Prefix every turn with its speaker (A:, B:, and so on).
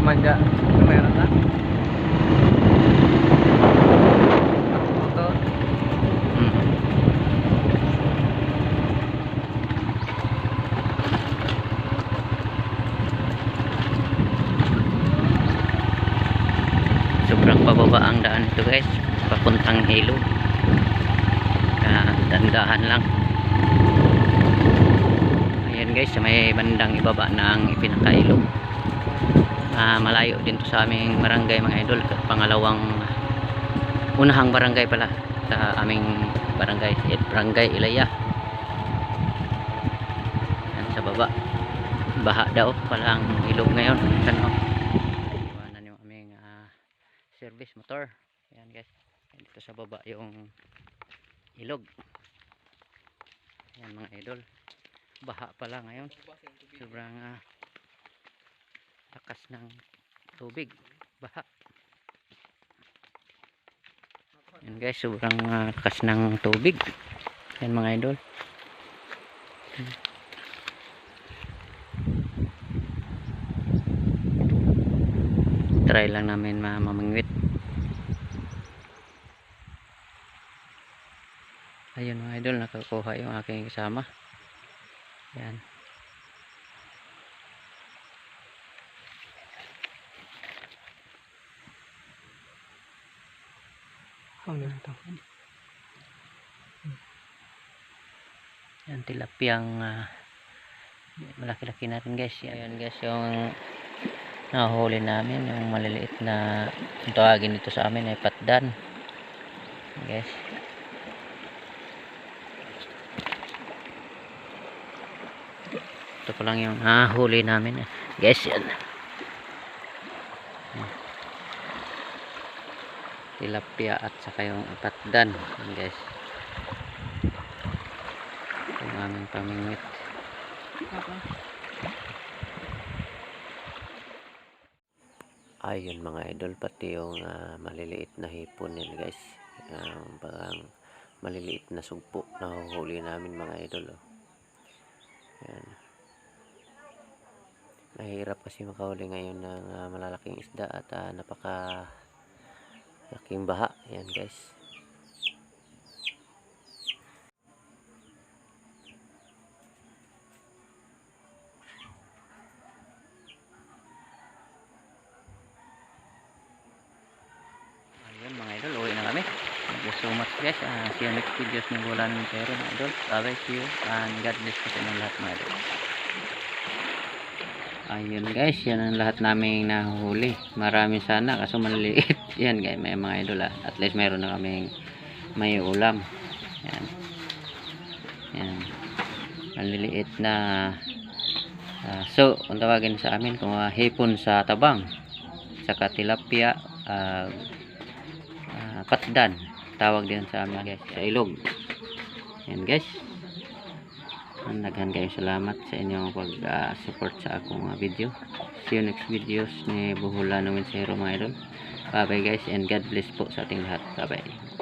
A: manja. Meron na. Motor.
B: Hmm. Sobrang pababa ang daan ito guys. Papuntang ilog. Kaya dandahan lang. Ayan guys, may bandang ibaba na ang Ah, malayo din to sa aming barangay mga idol. Pangalawang unahang barangay pala sa aming barangay, eh, barangay Ilaya. Yan sa baba. Baha daw pala ang ilog ngayon. Ano? Iwanan yung aming ah, service motor. Yan guys. Yan dito sa baba yung ilog. Yan mga idol. Baha pala ngayon. Sobrang ah, lakas ng tubig. Baha. Yan guys, sobrang ah, lakas ng tubig. Yan mga idol. Try lang namin ma mamingwit. Ayun mga idol, nakakuha yung aking kasama. Yan.
A: Ano na ito?
B: Yan tilapiyang ah, malaki-laki natin guys. Yan, Ayan guys yung nahuli namin yung maliliit na ang tawagin dito sa amin ay patdan. Guys. Ito pa lang yung nahuli namin. eh. Guys yan. Yan. Tilapia at saka yung patdan. Yan guys. Yung aming pamingwit. Ayun mga idol pati yung ah, maliliit na hipon nila guys. Um, parang maliliit na sugpo na huli namin mga idol. Oh. Yan. Mahirap kasi makahuli ngayon ng ah, malalaking isda at ah, napaka laking baha. Yan guys. Ayun mga idol, uwi na kami. Thank you so much guys. Uh, see you next videos ng Bulan Pero mga idol. Bye see you and God bless po sa inyong lahat mga idol. Ayun guys, yan ang lahat naming nahuli. Marami sana kaso maliliit. Yan guys, may mga idol ah. At least meron na kaming may ulam. Yan. Yan. Maliliit na ah, so, kung tawagin sa amin kung ah, hipon sa tabang saka tilapia ah, ah, patdan tawag din sa amin guys sa ilog yan guys naghan kayo salamat sa inyong pag ah, support sa akong ah, video. See you next videos ni Buhula ng Winsero mga idol. Bye bye guys and God bless po sa ating lahat. Bye bye